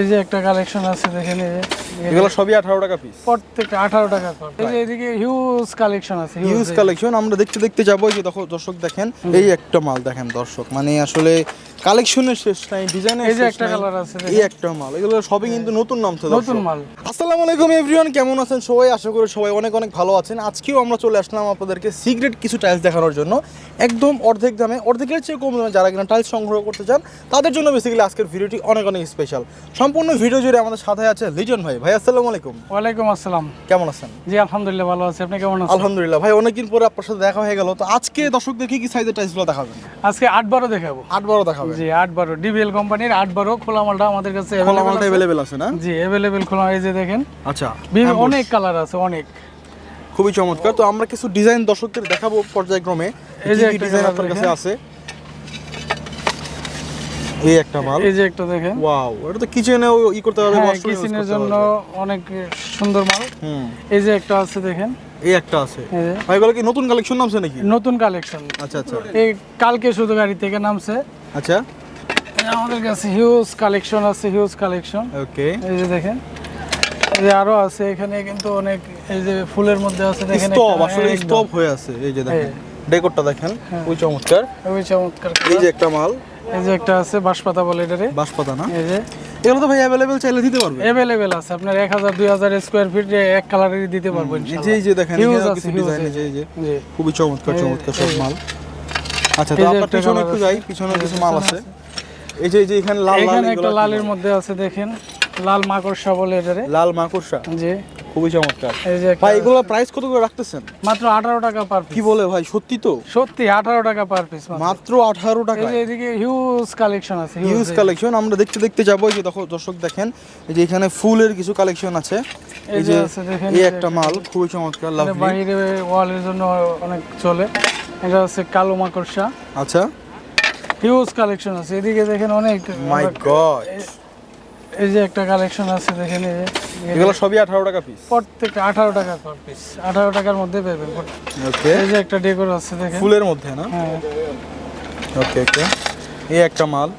এই যে একটা কালেকশন আছে দেখেন এই যে। এগুলো সবই আঠারো টাকা পিস প্রত্যেকটা আঠারো টাকা করে। এই যে এদিকে হিউজ কালেকশন আছে ইউজ কালেকশন আমরা দেখতে দেখতে যাব যে দেখো দর্শক দেখেন এই একটা মাল দেখেন দর্শক মানে আসলে কালেকশনের শেষ নাই ডিজাইনের এই যে একটা কালার আছে এই একটা মাল এগুলো সবই কিন্তু নতুন নাম তো নতুন মাল। আসসালামু আলাইকুম এভরিওয়ান কেমন আছেন সবাই? আশা করি সবাই অনেক অনেক ভালো আছেন। আজকেও আমরা চলে আসলাম আপনাদেরকে সিক্রেট কিছু টাইলস দেখানোর জন্য। একদম অর্ধেক দামে অর্ধেকের চেয়ে কম দামে যারা কিনা টাইলস সংগ্রহ করতে চান তাদের জন্য বেসিক্যালি আজকের ভিডিওটি অনেক অনেক স্পেশাল সম্পূর্ণ ভিডিও জুড়ে আমাদের সাথে আছে লিজন ভাই। ভাই আসসালামু আলাইকুম। ওয়ালাইকুম আসসালাম। কেমন আছেন? জি আলহামদুলিল্লাহ ভালো আছি। আপনি কেমন আছেন? আলহামদুলিল্লাহ। ভাই অনেকদিন পরে আপনার সাথে দেখা হয়ে গেল। তো আজকে দর্শকদের কি কি সাইজের টাইলসগুলো দেখাবেন? আজকে আট বারো দেখাবো। আট বারো দেখাবেন। জি আট বারো। ডিবিএল কোম্পানির আট বারো খোলা মালটা আমাদের কাছে খোলা মালটা। অ্যাভেলেবেল আছে না? জি অ্যাভেলেবেল খোলা। এই যে দেখেন। আচ্ছা। বিভিন্ন অনেক কালার আছে অনেক। খুবই চমৎকার। তো আমরা কিছু ডিজাইন দর্শকদের দেখাবো পর্যায়ক্রমে। এই যে ডিজাইন আপনার কাছে আছে? এই একটা মাল? এই যে একটা দেখেন। ওয়াও এটা তো কিচেনেও ই করতে পারবে হ্যাঁ কিচেনের জন্য অনেক সুন্দর মাল। হুম। এই যে একটা আছে দেখেন। এই একটা আছে। ভাই এগুলো কি নতুন কালেকশন নামছে নাকি? নতুন কালেকশন আচ্ছা আচ্ছা। এই কালকে শুধু গাড়ি থেকে নামছে। আচ্ছা। আমাদের কাছে হিউজ কালেকশন আছে হিউজ কালেকশন ওকে এই যে দেখেন। এই যে আরও আছে এখানে কিন্তু অনেক এই যে ফুলের মধ্যে আছে দেখেন স্টপ আসলে। স্টপ হয়ে আছে। এই যে দেখেন। ডেকোরটা দেখেন। ওই চমৎকার। ওই চমৎকার এই যে একটা মাল। এই যে একটা আছে বাঁশপাতা বলে এটারে। বাঁশপাতা না? এই যে। এগুলো তো ভাই অ্যাভেলেবেল চাইলে দিতে পারবে অ্যাভেলেবেল আছে আপনার এক হাজার দুই হাজার স্কোয়ার ফিট এক কালারেরই দিতে পারব ইনশাআল্লাহ। এই যে দেখেন কিছু ডিজাইন। এই যে খুবই চমৎকার চমৎকার সব মাল। আচ্ছা তো আপনার পিছনে একটু যাই পিছনে কিছু মাল আছে। এই যে এই যে এখানে লাল লাল এখানে একটা লালের মধ্যে আছে দেখেন। লাল মাকড়সা বলে এটারে। লাল মাকড়সা? জি। খুবই চমৎকার। এই যে ভাই এগুলো প্রাইস কত করে রাখতেছেন? মাত্র আঠারো টাকা পার কি বলে ভাই সত্যি তো? সত্যি আঠারো টাকা পার পিস মাত্র। আঠারো টাকা এই যে এদিকে হিউজ কালেকশন আছে হিউজ কালেকশন আমরা দেখতে দেখতে যাব। যে দেখো দর্শক দেখেন এই যে এখানে ফুলের কিছু কালেকশন আছে। এই যে আছে দেখেন, এই এই একটা মাল খুবই চমৎকার লাভলি বাইরে ওয়ালের জন্য অনেক চলে। এটা হচ্ছে কালো মাকড়সা। আচ্ছা। হিউজ কালেকশন আছে। এদিকে দেখেন অনেক মাই গড এই যে একটা কালেকশন আছে দেখেন এই যে। এগুলো সবই আঠারো টাকা পিস প্রত্যেকটা আঠারো টাকা পার পিস আঠারো টাকার মধ্যে পাবেন ওকে এই যে একটা ডেকোর আছে দেখেন। ফুলের মধ্যে না? হ্যাঁ। ওকে ওকে এই একটা মাল।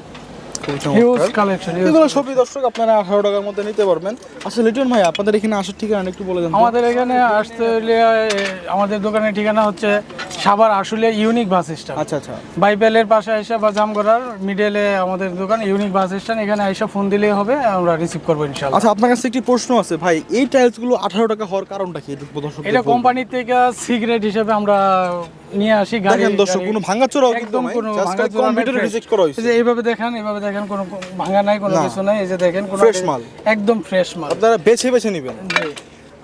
চমৎকার। এগুলো সবই দর্শক আপনারা আঠারো টাকার মধ্যে নিতে পারবেন। আচ্ছা লিটন ভাই আপনাদের এখানে আসার ঠিকানা একটু বলে দেন আমাদের এখানে আসতে হলে আমাদের দোকানের ঠিকানা হচ্ছে Savar Ashulia unique bus stand. আচ্ছা আচ্ছা। পাশে বা জামগড়ার মিডলে আমাদের দোকান ইউনিক বাস স্ট্যান্ড। এখানে আইসা ফোন দিলেই হবে আমরা রিসিভ করব আচ্ছা আপনার কাছে একটি প্রশ্ন আছে ভাই এই টাইলসগুলো আঠারো টাকা হওয়ার কারণটা কি? এটা কোম্পানি থেকে সিগারেট হিসেবে আমরা নিয়ে আসি গাড়ি দেখেন দর্শক কোনো ভাঙাচোরাও কিন্তু একদম কোনো রিজেক্ট করা হয়েছে। যে এইভাবে দেখেন এইভাবে দেখেন কোনো ভাঙা নাই কোনো কিছু নাই। এই যে দেখেন কোনো Fresh মাল। একদম ফ্রেশ মাল। আপনারা বেছে বেছে নেবেন।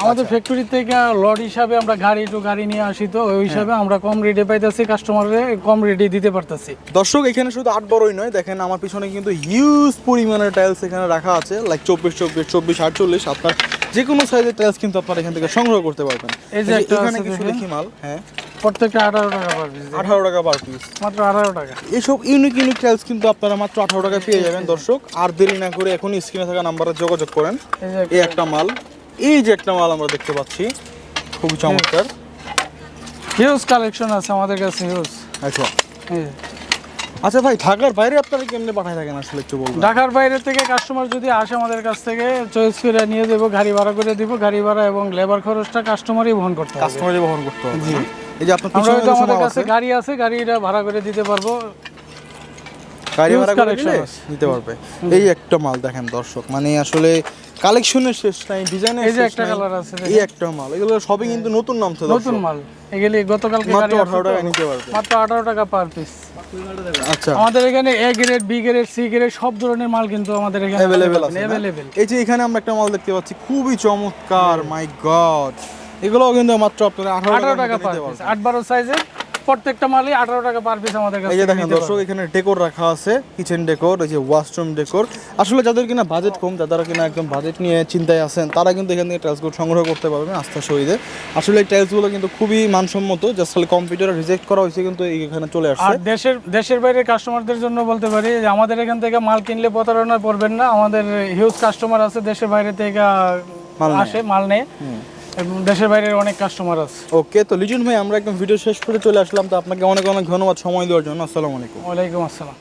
আমাদের আচ্ছা। ফ্যাক্টরি থেকে লড হিসাবে আমরা গাড়ি টু গাড়ি নিয়ে আসি তো ওই হিসাবে হ্যাঁ। আমরা কম রেটে পাইতেছি কম রেটে দিতে পারতেছি। দর্শক এখানে শুধু আট বড়ই নয় দেখেন আমার পিছনে কিন্তু হিউজ পরিমাণের টাইলস এখানে রাখা আছে লাইক চব্বিশ চব্বিশ চব্বিশ আটচল্লিশ আপনার যে কোনো সাইজের টাইলস কিন্তু আপনারা এখান থেকে সংগ্রহ করতে পারবেন। এই যে এখানে কিছু দেখি মাল হ্যাঁ। প্রত্যেকটা আঠারো টাকা পার পিস আঠারো টাকা পার পিস মাত্র আঠারো টাকা। এইসব ইউনিক ইউনিক টাইলস কিন্তু আপনারা মাত্র আঠারো টাকা পেয়ে যাবেন দর্শক। আর দেরি না করে স্ক্রিনে থাকা নাম্বারে যোগাযোগ করেন। এই একটা মাল। এই যে একটা মাল আমরা দেখতে পাচ্ছি। খুবই চমৎকার। হিউজ কালেকশন আছে আমাদের কাছে হিউজ আচ্ছা। আচ্ছা ভাই ঢাকার বাইরে আপনারা কেমনে পাঠায় থাকেন আসলে একটু ঢাকার বাইরে থেকে কাস্টমার যদি আসে আমাদের কাছ থেকে চয়েস করে নিয়ে দেবো গাড়ি ভাড়া করে দিব গাড়ি ভাড়া এবং লেবার খরচটা কাস্টমারই বহন করতে হবে। কাস্টমারই বহন করতে হবে। জি। এই যে আপনার পিছনে আমাদের কাছে আছে। গাড়ি আছে গাড়িটা ভাড়া করে দিতে পারব। গাড়ি ভাড়া করে আছে। পারবে। এই একটা মাল দেখেন দর্শক মানে আসলে কালেকশনের শেষ নাই ডিজাইনের এই যে একটা কালার আছে এই একটা মাল এগুলো সবই কিন্তু নতুন নাম তো নতুন মাল। এগুলি গতকালকে মাত্র গাড়ি 18 টাকা নিতে পারবে। মাত্র আঠারো টাকা পার পিস আচ্ছা। আমাদের এখানে A grade B grade C grade সব ধরনের মাল কিন্তু আমাদের এখানে অ্যাভেলেবেল আছে এই যে এখানে আমরা একটা মাল দেখতে পাচ্ছি খুবই চমৎকার মাই গড এগুলোও কিন্তু মাত্র আপনারা আঠারো টাকা পার পিস আট বারো সাইজের প্রত্যেকটা মালই আঠারো টাকা পার পিস আমাদের কাছে এই যে দেখেন দর্শক এখানে ডেকোর রাখা আছে কিচেন ডেকোর এই যে ওয়াশরুম ডেকোর আসলে যাদের কিনা বাজেট কম যারা কিনা একদম বাজেট নিয়ে চিন্তায় আছেন তারা কিন্তু এখান থেকে টাইলসগুলো সংগ্রহ করতে পারবেন আস্থা সহিতে। আসলে এই টাইলসগুলো কিন্তু খুবই মানসম্মত জাস্ট খালি কম্পিউটারে রিজেক্ট করা হয়েছে কিন্তু এখানে চলে আর আসছে দেশের দেশের বাইরের কাস্টমারদের জন্য বলতে পারি যে আমাদের এখান থেকে মাল কিনলে প্রতারণায় পড়বেন না আমাদের হিউজ কাস্টমার আছে দেশের বাইরে থেকে মাল। আসে মাল নেয়। এবং দেশের বাইরের অনেক কাস্টমার আছে। ওকে তো লিজন ভাই আমরা একদম ভিডিও শেষ করে চলে আসলাম। তো আপনাকে অনেক অনেক ধন্যবাদ সময় দেওয়ার জন্য। আসসালামু আলাইকুম। ওয়ালাইকুম আসসালাম।